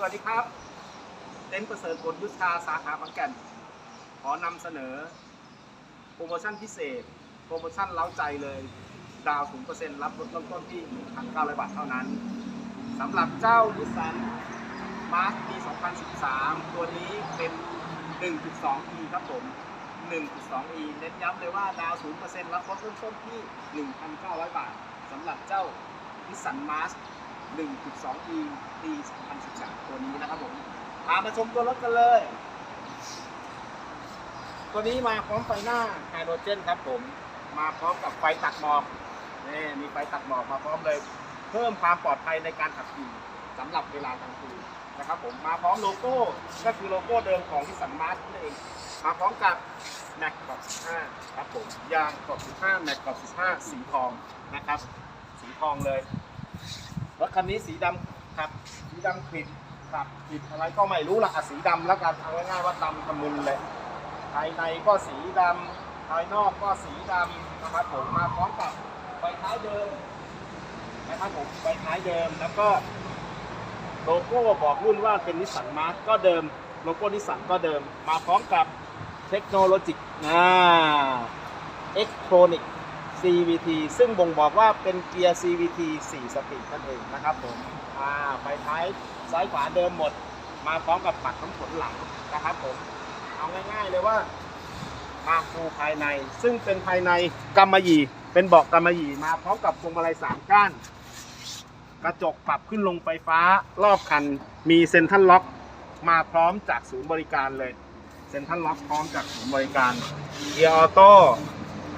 สวัสดีครับ เต็นท์ประเสริฐผลยุทธาสาขาบางแก่น ขอนำเสนอ โปรโมชั่นพิเศษ โปรโมชั่นเล้าใจเลย ดาวน์0%รับลดเริ่มต้นที่ 1,900 บาทเท่านั้น สำหรับเจ้านิสสันมาร์คปี 2013 ตัวนี้เป็น 1.2e ครับผม 1.2e เน้นย้ำเลยว่าดาวน์0%รับลดเริ่มต้นที่ 1,900 บาทสำหรับเจ้านิสสันมาร์ 1.2e ปี 2013 ตัวนี้นะครับผมพามาชมตัวรถกันเลย ตัวนี้มาพร้อมไฟหน้าไฮโดรเจนครับผม มาพร้อมกับไฟตัดหมอกนี่มีไฟตัดหมอกมาพร้อมเลย เพิ่มความปลอดภัยในการขับขี่สำหรับเวลากลางคืนนะครับผมมาพร้อมโลโก้ก็คือโลโก้เดิมของนิสสันมาร์นั่นเองมาพร้อมกับแม็กกรอบ15 ครับผมยางกรอบ15แม็กกรอบ15 สีทองนะครับ สีทองเลย รถคันนี้สีดำครับ สีดำขิดครับขิดอะไรก็ไม่รู้ละอะสีดำแล้วกันเอาง่ายๆว่าดำทะมุนเลย ภายในก็สีดำภายนอกก็สีดำนะครับผมมาพร้อมกับไฟท้ายเดิมนะครับผมไฟท้ายเดิมแล้วก็โลโก้บอกรุ่นว่าเป็นนิสสันมาร์ก็เดิมโลโก้นิสสันก็เดิม มาพร้อมกับเทคโนโลยีอ่าเอ็กโทรนิก CVT ซึ่งบ่งบอกว่าเป็นเกียร์ CVT 4 สปีดนั่นเองนะครับผมอ่าไฟท้ายซ้ายขวาเดิมหมด มาพร้อมกับปัดน้ำฝนหลังนะครับผม เอาง่ายๆเลยว่ามาฟูภายใน ซึ่งเป็นภายในกำมะหยี่ เป็นเบาะกำมะหยี่มาพร้อมกับพวงมาลัยสามก้าน กระจกปรับขึ้นลงไฟฟ้ารอบคัน มีเซ็นทรัลล็อก มาพร้อมจากศูนย์บริการเลย เซ็นทรัลล็อกพร้อมจากศูนย์บริการเกียร์ออโต้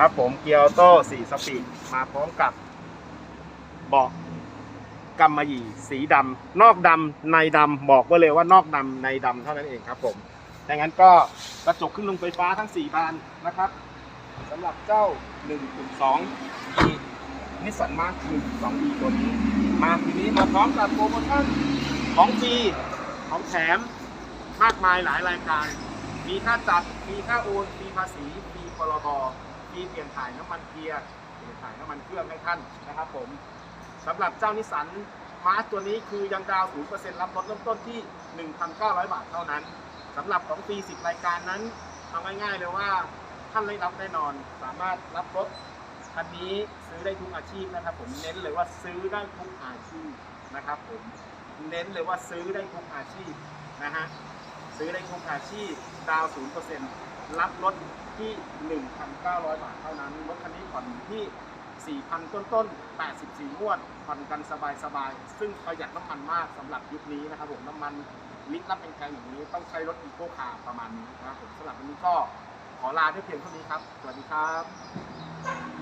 ครับผมเกียร์ออโต้สี่สปีดมาพร้อมกับเบาะกำมะหยี่สีดำนอกดำในดำบอกไว้เลยว่านอกดำในดำเท่านั้นเองครับผมดังนั้นก็กระจกขึ้นลงไฟฟ้าทั้ง 4 บานนะครับสำหรับเจ้า 1.2 e นิสสันมาร์ค1.2 e ตัวนี้ มาทีนี้มาพร้อมกับโปรโมชั่นของฟรีของแถมมากมายหลายรายการ มีค่าจัด มีค่าโอนฟรีภาษีฟรีพรบ ฟรีเปลี่ยนถ่ายน้ำมันเกียร์เปลี่ยนถ่ายน้ำมันเครื่องให้ท่านนะครับผมสำหรับเจ้านิสันมาร์ตัวนี้คือยังดาวน์0%รับลดเริ่มต้นที่ 1,900 บาทเท่านั้นสำหรับของฟรี10 รายการนั้นทำง่ายๆเลยว่าท่านได้รับแน่นอนสามารถรับรถคันนี้ซื้อได้ทุกอาชีพนะครับ ผมเน้นเลยว่าซื้อได้ทุกอาชีพนะครับ ผมเน้นเลยว่าซื้อได้ทุกอาชีพนะฮะซื้อได้ทุกอาชีพดาวศูนย์เปอร์เซ็นต์ รับรถที่ 1,900 บาทเท่านั้น รถคันนี้ผ่อนที่ 4,000 ต้นๆ84งวดผ่อนกันสบายๆซึ่งประหยัดน้ำมันมากสำหรับยุคนี้นะครับผมน้ำมันลิตรละแพงๆอย่างนี้ต้องใช้รถอีโคคาร์ประมาณนี้นะครับผมสำหรับวันนี้ก็ขอลาด้วยเพียงเท่านี้ครับ สวัสดีครับ